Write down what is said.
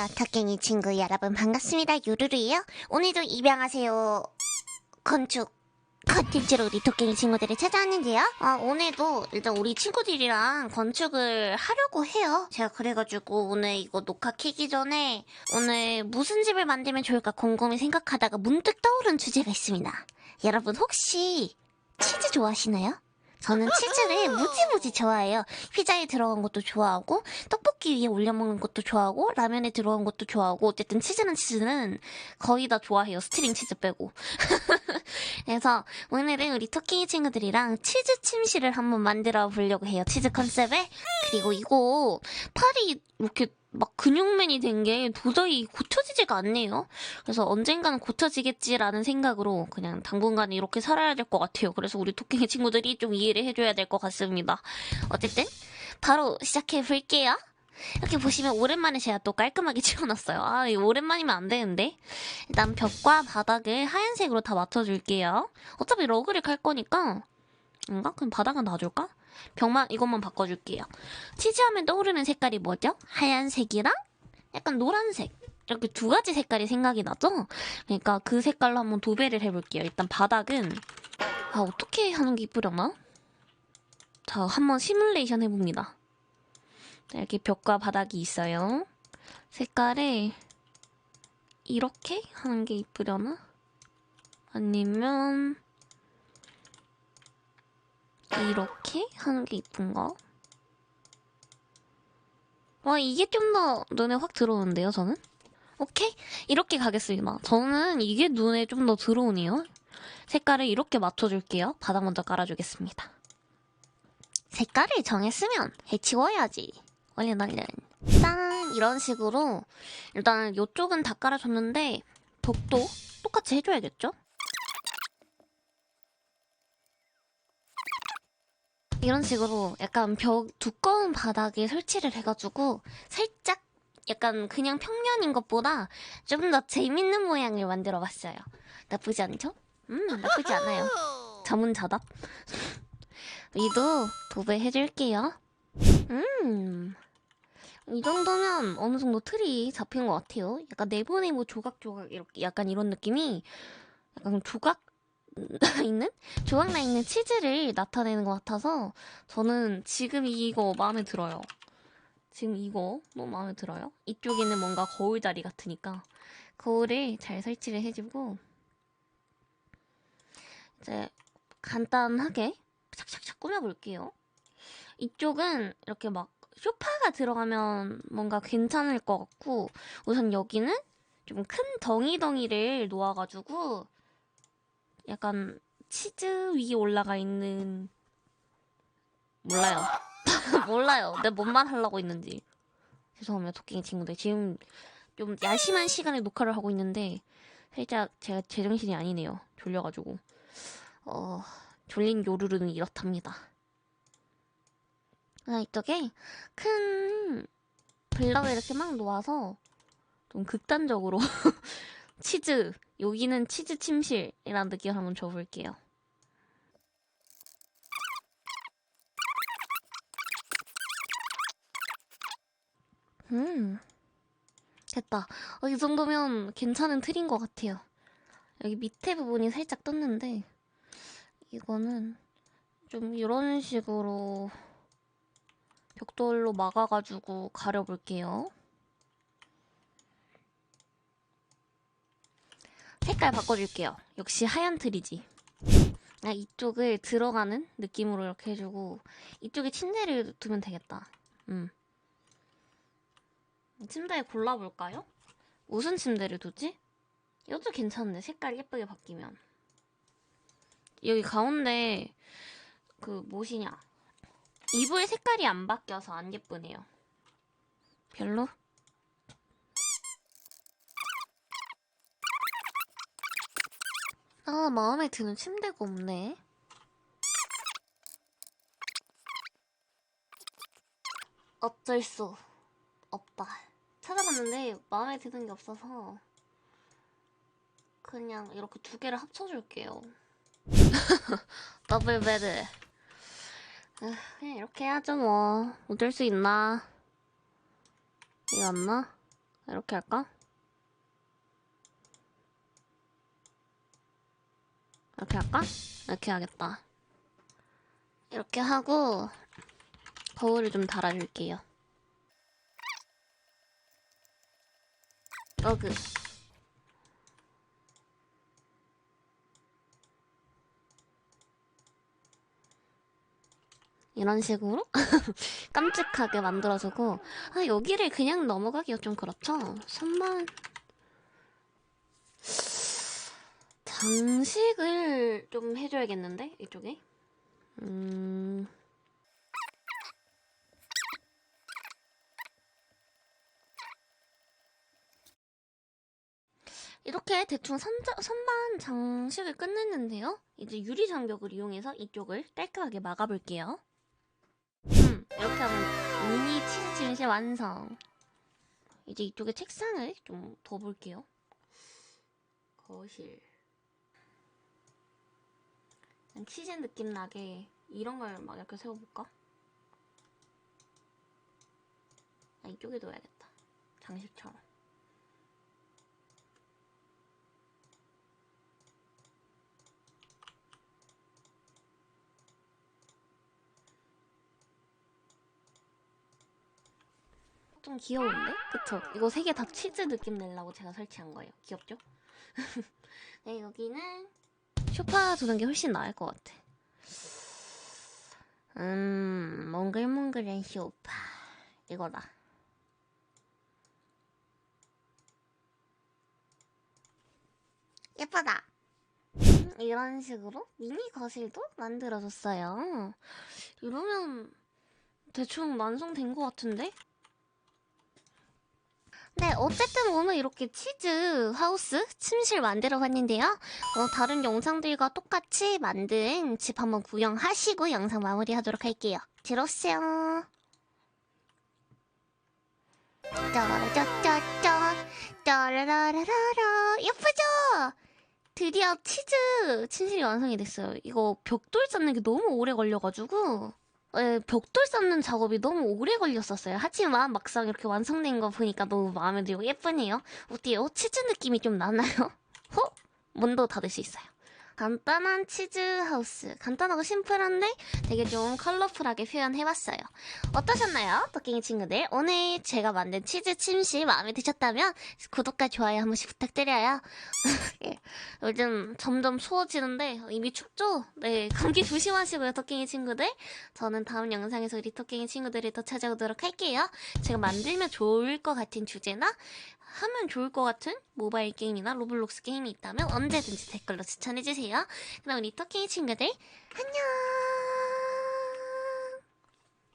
안녕하세요. 덕갱이 친구 여러분 반갑습니다. 유루루예요. 오늘도 입양하세요. 건축 컨텐츠로 우리 덕갱이 친구들이 찾아왔는데요. 어, 오늘도 일단 우리 친구들이랑 건축을 하려고 해요. 제가 그래가지고 오늘 이거 녹화 키기 전에 오늘 무슨 집을 만들면 좋을까 곰곰이 생각하다가 문득 떠오른 주제가 있습니다. 여러분 혹시 치즈 좋아하시나요? 저는 치즈를 무지무지 좋아해요. 피자에 들어간 것도 좋아하고, 떡볶이 위에 올려 먹는 것도 좋아하고, 라면에 들어간 것도 좋아하고, 어쨌든 치즈는 치즈는 거의 다 좋아해요. 스트링 치즈 빼고. 그래서 오늘은 우리 토끼 친구들이랑 치즈 침실을 한번 만들어 보려고 해요. 치즈 컨셉에. 그리고 이거 팔이 이렇게 막 근육맨이 된 게 도저히 고쳐지지가 않네요. 그래서 언젠가는 고쳐지겠지라는 생각으로 그냥 당분간 이렇게 살아야 될 것 같아요. 그래서 우리 토끼 친구들이 좀 이해를 해줘야 될 것 같습니다. 어쨌든 바로 시작해 볼게요. 이렇게 보시면 오랜만에 제가 또 깔끔하게 치워놨어요. 아, 이거 오랜만이면 안 되는데. 일단 벽과 바닥을 하얀색으로 다 맞춰줄게요. 어차피 러그를 깔 거니까. 뭔가? 그럼 바닥은 놔줄까? 벽만, 이것만 바꿔줄게요. 치즈하면 떠오르는 색깔이 뭐죠? 하얀색이랑 약간 노란색. 이렇게 두 가지 색깔이 생각이 나죠? 그러니까 그 색깔로 한번 도배를 해볼게요. 일단 바닥은, 아, 어떻게 하는 게 이쁘려나? 자, 한번 시뮬레이션 해봅니다. 자, 이렇게 벽과 바닥이 있어요. 색깔을 이렇게 하는 게 이쁘려나? 아니면 이렇게 하는 게 이쁜가? 와, 이게 좀 더 눈에 확 들어오는데요, 저는? 오케이? 이렇게 가겠습니다. 저는 이게 눈에 좀 더 들어오네요. 색깔을 이렇게 맞춰줄게요. 바닥 먼저 깔아주겠습니다. 색깔을 정했으면 해치워야지. 얼른 얼른. 짠! 이런 식으로 일단 이쪽은 다 깔아줬는데 벽도 똑같이 해줘야겠죠? 이런 식으로 약간 벽 두꺼운 바닥에 설치를 해가지고 살짝 약간 그냥 평면인 것보다 좀 더 재밌는 모양을 만들어 봤어요. 나쁘지 않죠? 음, 나쁘지 않아요. 자문자답. 이도 도배해줄게요. 음, 이 정도면 어느 정도 틀이 잡힌 것 같아요. 약간 네모네모 조각조각 이렇게 약간 이런 느낌이 약간 조각 나 있는 조각 나 있는 치즈를 나타내는 것 같아서 저는 지금 이거 마음에 들어요. 지금 이거 너무 마음에 들어요. 이쪽에는 뭔가 거울 자리 같으니까 거울을 잘 설치를 해주고 이제 간단하게 착착착 꾸며볼게요. 이쪽은 이렇게 막 소파가 들어가면 뭔가 괜찮을 것 같고 우선 여기는 좀 큰 덩이덩이를 놓아가지고 약간 치즈 위에 올라가 있는 몰라요. 몰라요. 내가 뭔말 하려고 했는지. 죄송합니다, 토끼 친구들. 지금 좀 야심한 시간에 녹화를 하고 있는데 살짝 제가 제정신이 아니네요. 졸려가지고. 어, 졸린 요루루는 이렇답니다. 아, 이쪽에 큰 블럭을 이렇게 막 놓아서 좀 극단적으로 치즈, 여기는 치즈 침실이라는 느낌을 한번 줘볼게요. 음, 됐다. 어, 이 정도면 괜찮은 틀인 것 같아요. 여기 밑에 부분이 살짝 떴는데, 이거는 좀 이런 식으로 벽돌로 막아가지고 가려볼게요. 색깔 바꿔줄게요. 역시 하얀 틀이지. 아, 이쪽을 들어가는 느낌으로 이렇게 해주고 이쪽에 침대를 두면 되겠다. 음. 침대 골라볼까요? 무슨 침대를 두지? 이것도 괜찮은데 색깔 예쁘게 바뀌면 여기 가운데 그 무엇이냐 이불 색깔이 안 바뀌어서 안 예쁘네요. 별로? 아, 마음에 드는 침대가 없네. 어쩔 수 없다. 찾아봤는데 마음에 드는 게 없어서 그냥 이렇게 두 개를 합쳐줄게요. 더블 베드. 아, 그냥 이렇게 해야죠 뭐. 어쩔 수 있나? 이거 안 나? 이렇게 할까? 이렇게 할까? 이렇게 하겠다. 이렇게 하고 거울을 좀 달아줄게요. 어그. 이런 식으로 깜찍하게 만들어주고 아 여기를 그냥 넘어가기가 좀 그렇죠. 손만 장식을 좀 해줘야겠는데 이쪽에 음 이렇게 대충 선자, 선반 장식을 끝냈는데요. 이제 유리 장벽을 이용해서 이쪽을 깔끔하게 막아볼게요. 음, 이렇게 하면 미니 치즈 침실 완성. 이제 이쪽에 책상을 좀 둬볼게요. 거실. 치즈 느낌 나게 이런 걸 막 이렇게 세워볼까? 아, 이쪽에 둬야겠다. 장식처럼. 좀 귀여운데? 그쵸? 이거 세 개 다 치즈 느낌 내려고 제가 설치한 거예요. 귀엽죠? 네, 여기는 쇼파 두는 게 훨씬 나을 것 같아. 음, 몽글몽글한 쇼파. 이거다. 예쁘다. 음, 이런 식으로 미니 거실도 만들어줬어요. 이러면 대충 완성된 것 같은데? 네, 어쨌든 오늘 이렇게 치즈 하우스 침실 만들어 봤는데요. 어, 다른 영상들과 똑같이 만든 집 한번 구경하시고 영상 마무리하도록 할게요. 들어오세요. 짜라짜짜짜 짜라라라라 예쁘죠? 드디어 치즈 침실이 완성이 됐어요. 이거 벽돌 쌓는 게 너무 오래 걸려가지고 예, 벽돌 쌓는 작업이 너무 오래 걸렸었어요. 하지만 막상 이렇게 완성된 거 보니까 너무 마음에 들고 예쁘네요. 어때요? 치즈 느낌이 좀 나나요? 호? 문도 닫을 수 있어요. 간단한 치즈 하우스. 간단하고 심플한데 되게 좀 컬러풀하게 표현해봤어요. 어떠셨나요? 토끼이 친구들. 오늘 제가 만든 치즈 침실 마음에 드셨다면 구독과 좋아요 한 번씩 부탁드려요. 예, 요즘 점점 추워지는데 이미 춥죠? 네, 감기 조심하시고요, 토끼이 친구들. 저는 다음 영상에서 우리 토끼이 친구들을 더 찾아오도록 할게요. 제가 만들면 좋을 것 같은 주제나 하면 좋을 것 같은 모바일 게임이나 로블록스 게임이 있다면 언제든지 댓글로 추천해주세요. 그럼 우리 토끼이 친구들 안녕!